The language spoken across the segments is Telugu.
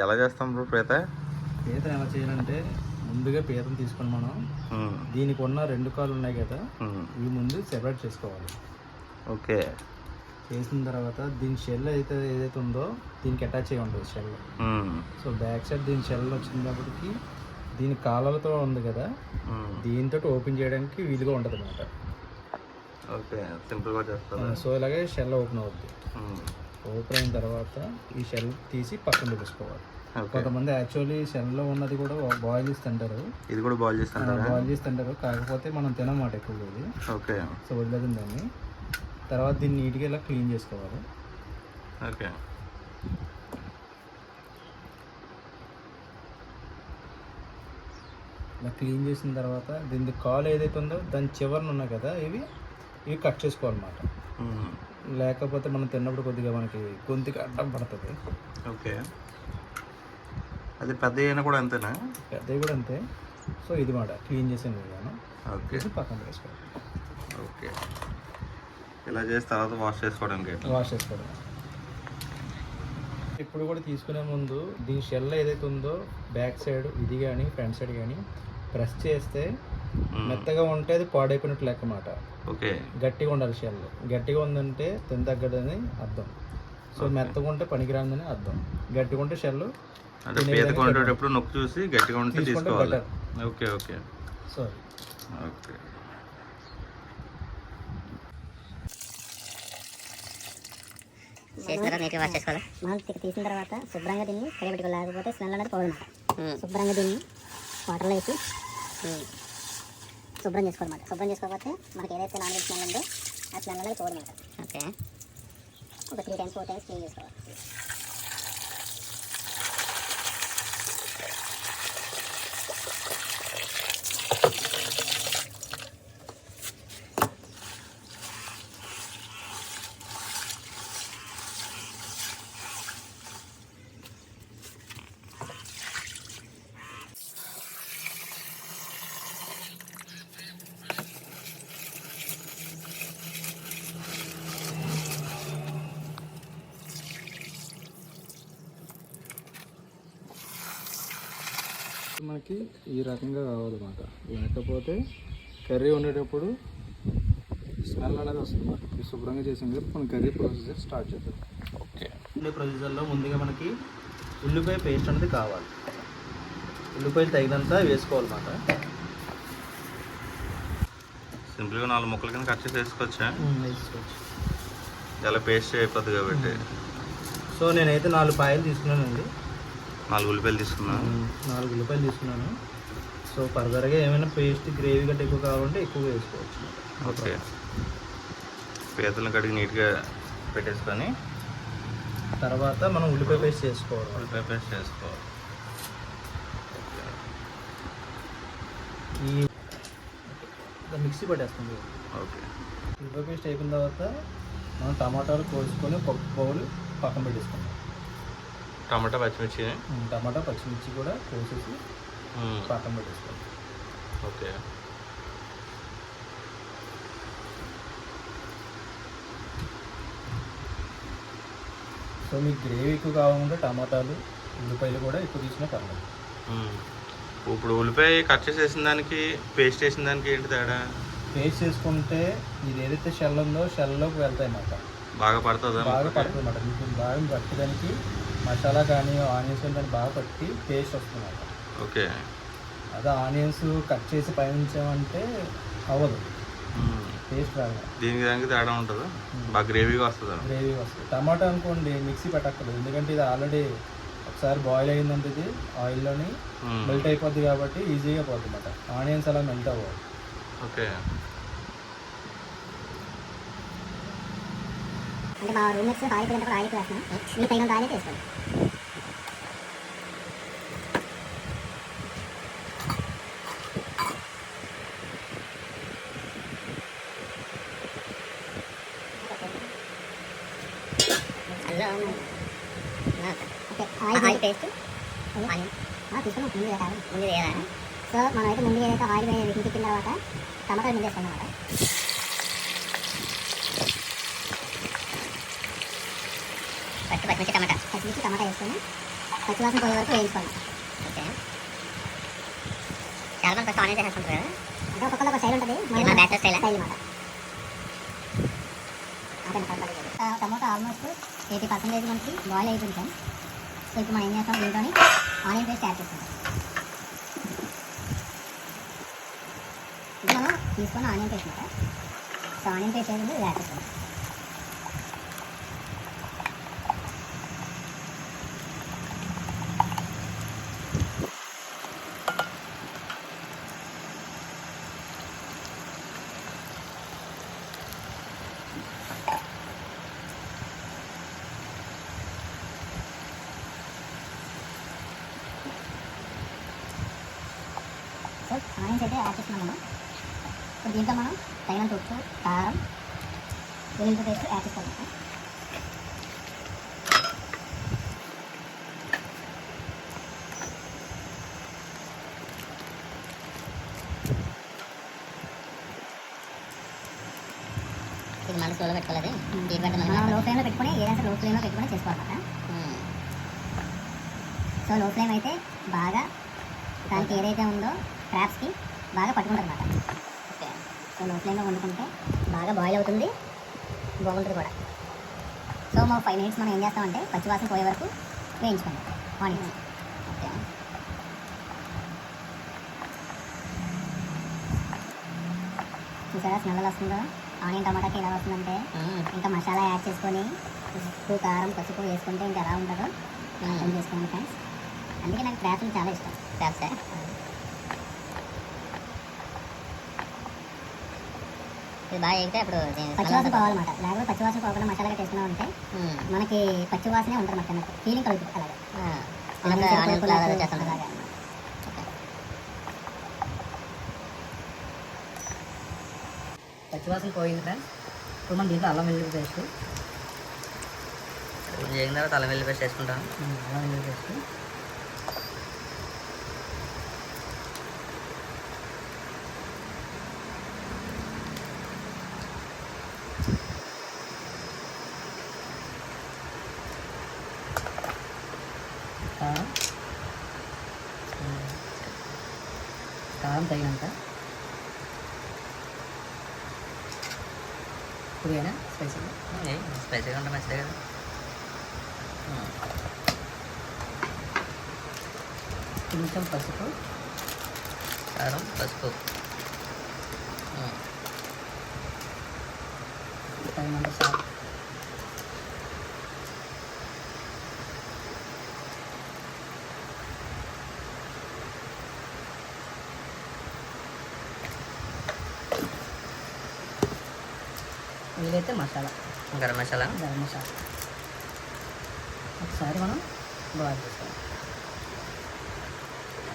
ఎలా చేస్తాం బ్రో పీత? పీతను ఎలా చేయాలంటే ముందుగా పీతను తీసుకొని మనం దీనికి ఉన్న రెండు కాళ్ళు ఉన్నాయి కదా ఇవి ముందు సెపరేట్ చేసుకోవాలి. ఓకే. చేసిన తర్వాత దీని షెల్ అయితే ఏదైతే ఉందో దీనికి అటాచ్ అయ్యి ఉంటుంది షెల్. సో బ్యాక్ సైడ్ దీని షెల్ వచ్చినప్పటికి దీని కాళ్ళతో ఉంది కదా దీంతో ఓపెన్ చేయడానికి వీలుగా ఉంటుంది అనమాట ఓకే సింపుల్గా చేస్తారా సో ఇలాగే షెల్ ఓపెన్ అవుద్ది. ఉమ్, ఓపెన్ అయిన తర్వాత ఈ షెల్ తీసి పక్కన పెట్టేసుకోవాలి. ఓకే. కొంతమంది యాక్చువల్లీ షెల్లో ఉన్నది కూడా బాయిల్ చేసి తింటారు. ఇది కూడా బాల్ చేస్తారా బాయిల్ చేసి తింటారు. కాకపోతే మనం తినమాట ఎక్కువగా ఇది. ఓకే. సో వదిలేదు దాన్ని. తర్వాత దీన్ని నీట్గా ఇలా క్లీన్ చేసుకోవాలి. ఓకే. ఇలా క్లీన్ చేసిన తర్వాత దీని కాలు ఏదైతే ఉందో దాని చివరన ఉన్నాయి కదా ఇవి? ఇవి కట్ చేసుకోవాలన్నమాట. లేకపోతే మనం తిన్నప్పుడు కొద్దిగా మనకి గొంతుకి అడ్డం పడుతుంది. ఓకే. అది పెద్ద అయినా కూడా అంతేనా? పెద్దవి కూడా అంతే. సో ఇది మాట క్లీన్ చేసే విధానం. ఓకే. పక్కన పెట్టేసుకోవాలి. ఓకే. ఇలా చేసి తర్వాత వాష్ చేసుకోవడానికి? వాష్ చేసుకోవడం. ఇప్పుడు కూడా తీసుకునే ముందు దీని షెల్ ఏదైతే ఉందో బ్యాక్ సైడ్ ఇది కానీ ఫ్రంట్ సైడ్ కానీ ప్రెస్ చేస్తే మెత్తగా ఉంటే అది పాడైపోయినట్లు లెక్క మాట. ఓకే. గట్టిగా ఉండాలి షెల్ గట్టిగా ఉందంటే తిని తగ్గదని అర్థం. సో మెత్తగా ఉంటే పనికిరాందని అర్థం. గట్టిగా ఉంటే షెల్ అంటే నొక్కి చూసి గట్టిగా ఉంటే తీసుకోవాలి. Okay okay. So okay. చేసిన తర్వాత వాష్ చేసుకోవాలి? తీసిన తర్వాత శుభ్రంగా దీన్ని లేకపోతే స్మెల్ అనేది పోదన్నమాట శుభ్రంగా దీన్ని వాటర్లో వేసి శుభ్రం చేసుకోవాలన్నమాట. శుభ్రం చేసుకోకపోతే మనకి ఏదైతే నాన్ వెజ్ స్మెల్ ఉందో ఆ స్మెల్ అనేది పోదన్నమాట ఓకే. ఒక three times four times clean చేసుకోవాలి. మనకి ఈ రకంగా కావాలన్నమాట. లేకపోతే కర్రీ వండేటప్పుడు స్మెల్ అనేది వస్తుంది శుభ్రంగా చేసిన తర్వాత మనం కర్రీ ప్రొసీజర్ స్టార్ట్ చేద్దాం. ఓకే. ఉండే ప్రొసీజర్లో ముందుగా మనకి ఉల్లిపాయ పేస్ట్ అనేది కావాలి. ఉల్లిపాయలు తగినంత వేసుకోవాలన్నమాట. సింపుల్గా నాలుగు ముక్కల కింద కట్ చేసి వేసుకోవచ్చా? వేసుకోవచ్చు. చాలా పేస్ట్ అయిపోద్ది కాబట్టి. సో నేనైతే నాలుగు పాయలు తీసుకున్నానండి. నాలుగు ఉల్లిపాయలు తీసుకున్నాను నాలుగు ఉల్లిపాయలు తీసుకున్నాను. సో ఫర్దర్గా ఏమైనా పేస్ట్ గ్రేవీ గట్ట ఎక్కువ కావాలంటే ఎక్కువ వేసుకోవచ్చు. ఓకే. పీతలను కడిగి నీట్గా పెట్టేసుకొని తర్వాత మనం ఉల్లిపాయ పేస్ట్ చేసుకోవాలి. ఉల్లిపాయ పేస్ట్ చేసుకోవాలి. ఈ మిక్సీ పట్టేస్తుంది ఓకే. ఉల్లిపాయ పేస్ట్ అయిపోయిన తర్వాత మనం టమాటాలు కోసుకొని ఒక బౌల్ పక్కన పెట్టేసుకుందాం. టమాటా పచ్చిమిర్చి. టమాటా పచ్చిమిర్చి కూడా కోసేసి. పక్కన పెట్టేసుకోవాలి. ఓకే. సో మీకు గ్రేవీ ఎక్కువ కావాలంటే టమాటాలు ఉల్లిపాయలు కూడా ఎక్కువ తీసుకున్నా పర్లేదు. ఇప్పుడు ఉల్లిపాయ కట్ చేసి వేసిన దానికి పేస్ట్ వేసిన దానికి ఏంటి తేడా? పేస్ట్ చేసుకుంటే ఇది ఏదైతే షెల్ ఉందో షెల్లోకి వెళ్తాయి అన్నమాట. బాగా పడుతుందా బాగా? పడుతుంది అన్నమాట. మీకు బాగా పట్టడానికి మసాలా కానీ ఆనియన్స్ కానీ బాగా పట్టి టేస్ట్ వస్తుంది ఓకే. అదే ఆనియన్స్ కట్ చేసి పైన ఉంచామంటే అవ్వదు. టేస్ట్ రాదు. దీనికి దానికి తేడా ఉంటుందా? బాగా గ్రేవీగా వస్తుంది? గ్రేవీ వస్తుంది. టమాటా అనుకోండి మిక్సీ పెట్టక్కర్లేదు. ఎందుకంటే ఇది ఆల్రెడీ ఒకసారి బాయిల్ అయిందంటే ఇది ఆయిల్లోని. మెల్ట్ అయిపోద్ది కాబట్టి ఈజీగా పోతుంది అన్నమాట ఆనియన్స్ అలా మెల్ట్ అవ్వవు. ఓకే. అంటే మా రూమ్మేట్స్ ఆయిల్ వేస్తున్నాం. మీ వేసుకోండి. అందులో ఓకే ఆయిల్ పేస్ట్. తీసుకున్నాం ముందు వేయాలి. ముందు వేయాలా? సో మనం అయితే ముందు ఏదైతే ఆయిల్ వేసి తిప్పిన తర్వాత టమాటాలు ముందు వేసుకున్నాం అనమాట ఫస్ట్ పచ్చిమిర్చి టమాటా. పచ్చిమిర్చి టమాటా వేసుకొని పచ్చివాసన పోయే వరకు వేయించుకోవాలి. ఓకే. చాలా మంది ఫస్ట్ ఆనియన్ చేసేస్తుంటారు కదా? అంటే ఒక్కొక్కరు ఒక స్టైల్ ఉంటుంది. ఇది మా బ్యాచలర్ స్టైలా? స్టైల్ మాట టమాటో ఆల్మోస్ట్ ఎయిటీ పర్సెంటేజ్ మనకి బాయిల్ అయిపోయింది సార్ సో ఇప్పుడు మనం ఏం చేస్తాం? దీంట్లోని ఆనియన్ పేస్ట్ యాడ్ చేసుకుంటాం ఇది మనం తీసుకున్న ఆనియన్ పేస్ట్ మాట సో ఆనియన్ పేస్ట్ ఏది యాడ్ చేసుకుంటాం సో ఆనియన్స్ అయితే యాడ్ చేస్తున్నాం మనం ఇప్పుడు దీంట్లో మనం తగినంత ఉప్పు కారం వెల్లుల్లి పేస్ట్ యాడ్ ఇది మన స్లోలో పెట్టుకోలేదు? మనం లో ఫ్లేమ్లో పెట్టుకొని ఏదైనా లో ఫ్లేమ్లో పెట్టుకొని చేసుకోవాలన్నమాట సో లో ఫ్లేమ్ అయితే బాగా దానికి ఏదైతే ఉందో క్రాప్స్కి బాగా పట్టుకుంటుంది అనమాట ఓకే. సో లో ఫ్లేమ్లో వండుకుంటే బాగా బాయిల్ అవుతుంది. బాగుంటుంది కూడా. సో మా ఫైవ్ మినిట్స్ మనం ఏం చేస్తామంటే పచ్చివాసన పోయే వరకు వేయించుకుందాం. ఆనియన్స్. ఓకే. చూసారా స్మెల్ ఎలా వస్తుందో? ఆనియన్ టమాటాకి ఎలా వస్తుందంటే ఇంకా మసాలా యాడ్ చేసుకొని ఉప్పు కారం పసుపు వేసుకుంటే ఇంకా ఎలా ఉంటుందో అర్థం చేసుకోండి ఫ్రెండ్స్. అందుకే నాకు క్రాఫ్ట్ చాలా ఇష్టం. క్రాప్సే ఇది బాగా ఎగితే అప్పుడు దీని smell పచ్చివాసన ఉంటుంది. పోవాలన్నమాట. లేకపోతే పచ్చివాసన పోకుండా మసాలాగా చేసుకున్నాం మ్మ్. మనకి పచ్చివాసనే ఉంటుంది మొత్తం ఫీలింగ్ కలుగుతుంది అలాగే. పచ్చివాసన పోయింది ఫ్రెండ్స్ ఇప్పుడు మనం దీంట్లో అల్లం వెల్లుల్లి పేస్ట్. చేగిన తర్వాత అల్లం వెల్లి పేస్ట్ వేసుకుంటాను. అల్లం వెల్లుల్లి పేస్ట్ కారం కారం తగినంత ఇప్పుడైనా స్పైసీగా స్పైసీగా ఉంటే మంచిదే కదా కొంచెం పసుపు కారం పసుపు ఉమ్. తగినంత వీలైతే మసాలా. గరం మసాలా? గరం మసాలా. ఒకసారి మనం బాగా చేసుకోవాలి.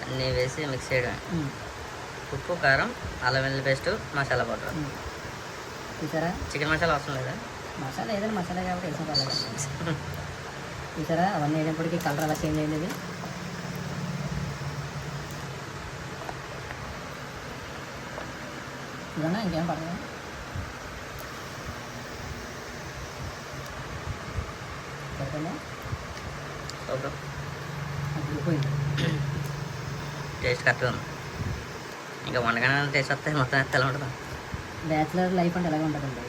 అన్నీ వేసి మిక్స్ చేయడమే. ఉమ్, ఉప్పు కారం అల్లం వెల్లుల్లి పేస్ట్ మసాలా పౌడర్. చూసారా? చికెన్ మసాలా అవసరం లేదా? మసాలా ఏదైనా మసాలా కాబట్టి వేసిన పర్లేదు చూసారా? అవన్నీ వేసినప్పటికీ కలర్ అలా చేంజ్ అయింది ఇది. ఇదన్నా ఇంకేం పడదా. టేస్ట్ కరెక్ట్గా ఉంది. ఇంకా వండగానే టేస్ట్ వస్తే మొత్తం ఎత్తలా ఉంటుంది. బ్యాచిలర్ లైఫ్ అంటే ఎలాగ ఉంటుందండి.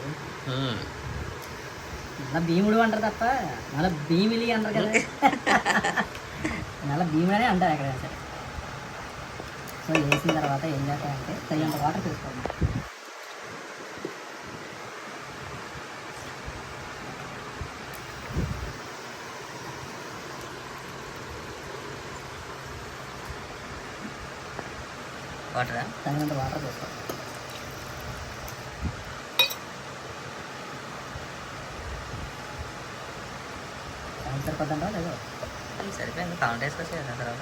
మళ్ళీ భీముడు అంటారు తప్ప మళ్ళీ భీమిలి అంటారు కదా. మళ్ళీ భీముడనే అంటారు ఎక్కడైనా సరే. సో వేసిన తర్వాత ఏం చేస్తామంటే తగినంత వాటర్ తీసుకోండి వాటరా? తగినంత వాటర్ టైం సరిపోద్దంటావా లేదో? సరిపోయింది. కావాలి వేసుకొచ్చి తర్వాత.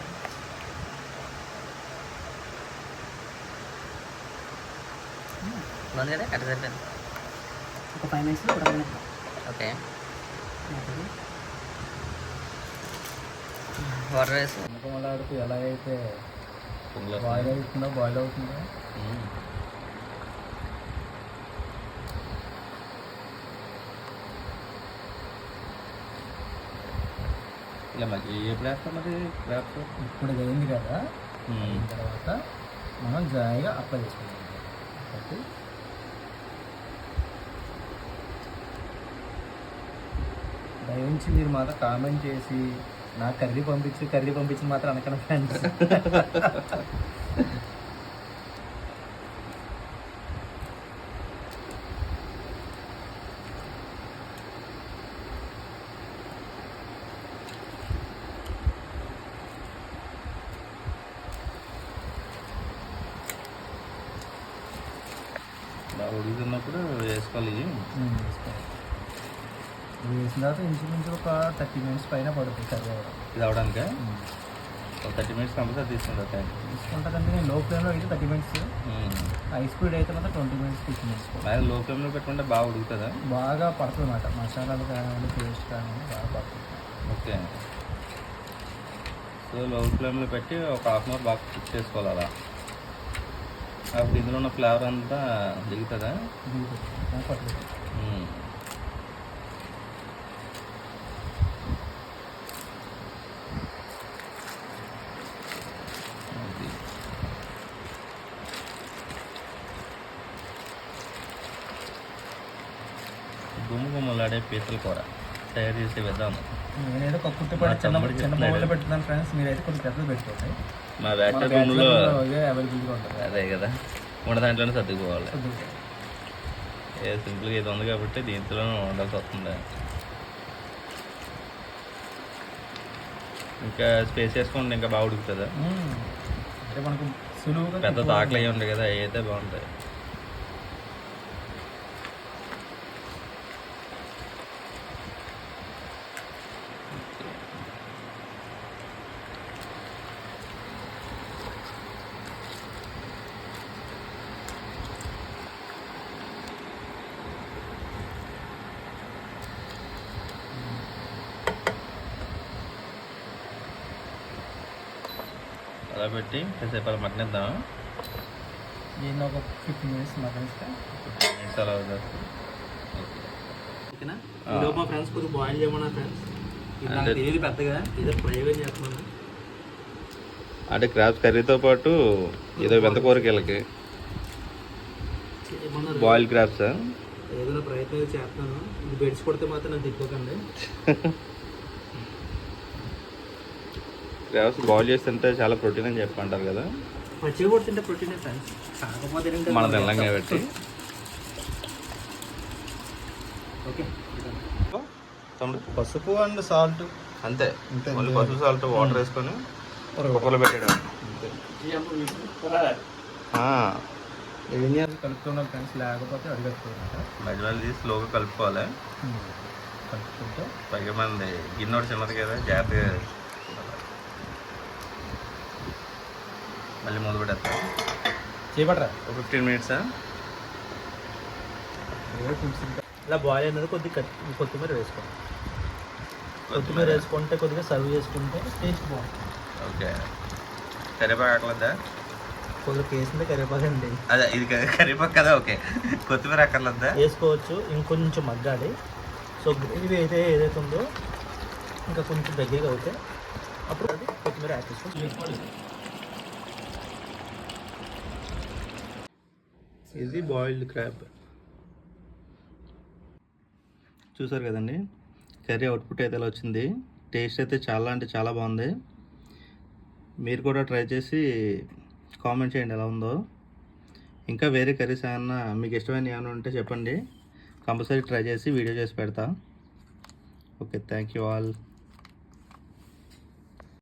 బాగుంది కదా? కరెక్ట్ సరిపోయింది. ఒక ఫైవ్ మినిట్స్లో ఉడకలేదు ఓకే. వాటర్ వేసి. ముఖమలాడుతూ ఎలాగైతే బాయిల్ అవుతుందో? బాయిల్ అవుతుందో? ఉమ్. ఇలా మరి ఎప్పుడు వేస్తాం మరి క్రాఫ్ట్ ఇప్పుడు అయింది కదా Hmm. అయిన తర్వాత మనం జాయిగా అప్లై చేసుకుంటాం కాబట్టి దయవుంచి మీరు మాత్రం కామెంట్ చేసి నాకు కర్రీ పంపించు కర్రీ పంపించిన మాత్రం అనకన ఫ్రెండ్స్ ఇలా ఉడుకుతున్నప్పుడు వేసుకోవాలి ఇవి. వేసిన తర్వాత ఇంచుమించు ఒక థర్టీ మినిట్స్ పైన పడుతుంది కర్రీ అవ్వడం. ఇది అవడానికా ఒక థర్టీ మినిట్స్ కంపల్సరీ తీసుకుంటా టైం తీసుకుంటారంటే నేను లో ఫ్లేమ్లో అయితే థర్టీ మినిట్స్. హై స్పీడ్ అయితే మాత్రం ట్వంటీ మినిట్స్ మినిట్స్. మరి లో ఫ్లేమ్లో పెట్టుకుంటే బాగా ఉడుకుతుందా? బాగా పడుతుంది అన్నమాట మసాలాలు కానివ్వండి పేస్ట్ కానివ్వండి బాగా పడుతుంది. ఓకే. సో లో ఫ్లేమ్లో పెట్టి ఒక హాఫ్ అన్ అవర్ బాగా కుక్ చేసుకోవాలి అలా? అప్పుడు ఇందులో ఉన్న ఫ్లేవర్ అంతా దిగుతుందా? దిగుతుంది బాగా పడుతుంది మ్మ్. అది. గుమ్మలాడే పీతల కూర. తయారు చేసే విధానం నేనైతే కక్కుర్తి మా పడి చిన్న చిన్న. బౌల్లో పెట్టున్నాను ఫ్రెండ్స్. మీరైతే కొంచెం పెద్దది పెట్టుకోండి. మా bachelor రూమ్లో అవైలబుల్గా ఉంటుంది. అదే కదా. ఉన్న దాంట్లోనే సర్దుకుపోవాలి. కొద్దిగా. ఏ సింపుల్గా ఇది ఉంది కాబట్టి దీంట్లోనే ఉండాల్సి వస్తుంది. ఇంకా స్పేస్ వేసుకుంటే ఇంకా బాగా ఉడుకుతుందా. అంటే మనకు సులువుగా పెద్ద. తాకలు అవి ఉంటాయి కదా అవి అయితే బాగుంటాయి. అలా పెట్టి కాసేపు అలా మటనిద్దాం దీన్ని ఒక ఫిఫ్టీన్ మినిట్స్ మటన్ ఇస్తే మినిట్స్ అలా వదిలేస్తాం. ఓకేనా? మా ఫ్రెండ్స్ కొద్దిగా బాయిల్ చేయమన్నా ఫ్రెండ్స్ ఇది నాకు తెలియదు పెద్దగా. ఏదో ప్రయోగం చేస్తున్నాను. అంటే క్రాబ్స్ కర్రీతో పాటు ఏదో వెంత కూరకి. బాయిల్ క్రాబ్స్ ఏదైనా ప్రయత్నం చేస్తున్నాను. ఇది బెడ్స్ కొడితే మాత్రం నన్ను తిప్పుకోకండి క్రాబ్స్ బాయిల్ చేసి తింటే చాలా ప్రోటీన్ అని చెప్పి అంటారు కదా. పచ్చిగా కూడా తింటే ప్రోటీన్ ఫ్రెండ్స్ కాకపోతే ఏంటంటే మన తినలేం కాబట్టి ఓకే. తమ్ముడు పసుపు అండ్ సాల్ట్ అంతే. పసుపు సాల్ట్ వాటర్ వేసుకొని కుక్కర్లో పెట్టాడు కలుపుతున్నాం ఫ్రెండ్స్ లేకపోతే తీసి స్లోగా కలుపుకోవాలి. కలుపుకుంటే? పైగా మంది గిన్నె చిన్నది కదా జాగ్రత్తగా మళ్ళీ మొదలు పెట్టేస్తాం. చేపట్రా? ఒక ఫిఫ్టీన్ మినిట్సా ఇలా బాయిల్ అయినది కొద్దిగా కొత్తిమీర వేసుకోండి కొత్తిమీర వేసుకుంటే కొద్దిగా సర్వ్ చేసుకుంటే టేస్ట్ బాగుంటుంది. ఓకే. కరివేపాకు అక్కర్లేదా? కొద్దిగా వేసిందే కరివేపాకు అండి. అదే ఇది కరివేపాకు కదా ఓకే. కొత్తిమీర అక్కర్లేదా? వేసుకోవచ్చు ఇంకొంచెం మగ్గాలి. సో గ్రేవీ అయితే ఏదైతే ఉందో ఇంకా కొంచెం దగ్గరగా అవుతే అప్పుడు అది కొత్తిమీర యాడ్ చేసుకోవచ్చు. ఇది బాయిల్డ్ క్రాబ్ చూసారు కదండి? కర్రీ అవుట్పుట్ అయితే ఇలా వచ్చింది? టేస్ట్ అయితే చాలా అంటే చాలా బాగుంది. మీరు కూడా ట్రై చేసి కామెంట్ చేయండి ఎలా ఉందో. ఇంకా వేరే కర్రీస్ ఏమన్నా మీకు ఇష్టమైన ఏమైనా ఉంటే చెప్పండి. కంపల్సరీ ట్రై చేసి వీడియో చేసి పెడతా. Okay thank you all.